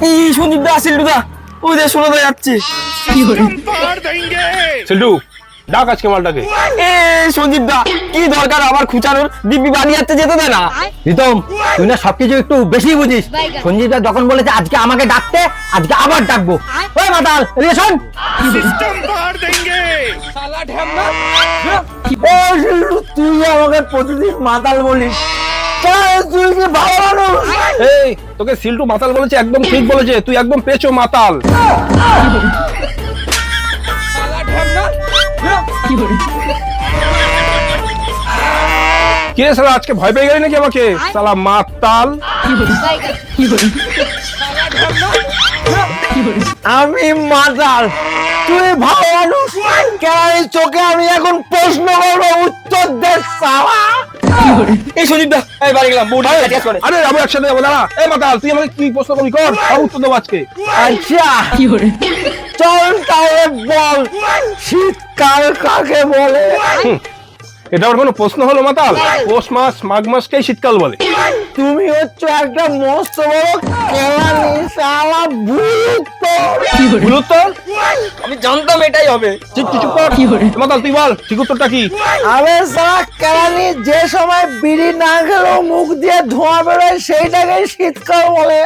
সঞ্জীব দা সিল্টু দা ওই যে শোনা দা যাচ্ছে। সিল্টু ডাক আজকে মালটাকে। এ সঞ্জীব দা কি দরকার আবার খুচানোর? দিব্যি বাড়ি যাচ্ছে যেতে দেয় না। প্রীতম তুই না সবকিছু একটু বেশি বুঝিস। সঞ্জীবদা যখন বলেছে আজকে আমাকে ডাকতে আজকে আবার ডাকবো। ওই মাতাল এদিকে শোন। ও শিলু, তুই আমাকে প্রতিদিন মাতাল বলিস। তুই কি ভালো এই, তোকে সিল্টু মাতাল বলেছে, একদম ঠিক বলেছে, তুই একদম পেছো মাতাল। কে সালা আজকে ভয় পেয়ে গেলি নাকি আমাকে? সালা মাতাল। আমি মাতাল। তুই ভালো কেন চোখে আমি এখন প্রশ্ন করব? উত্তর দে সালা এই সঞ্জীব দা এই বাড়ি গেলাম বউটা কাটিয়াস করে। আরে আমি একসাথে যাব দাঁড়া। এই মাতাল তুই আমাকে কি প্রশ্ন করবি কর? সব উত্তর দেবো আজকে। আচ্ছা চল তাহলে বল শীতকাল কাকে বলে? এটা আমার কোনো প্রশ্ন হলো মাতাল পৌষ মাস মাঘ মাসকেই শীতকাল বলে। তুমি হচ্ছে একটা মস্ত বড় আমি জানতাম এটাই হবে। চুপ চুপ কি কর মাতাল তুই বল ঠিক উত্তরটা কি? আরে সালা কেলানি যে সময় বিড়ি না খেলেও মুখ দিয়ে ধোঁয়া বেরোয় সেইটাকে শীতকাল বলে।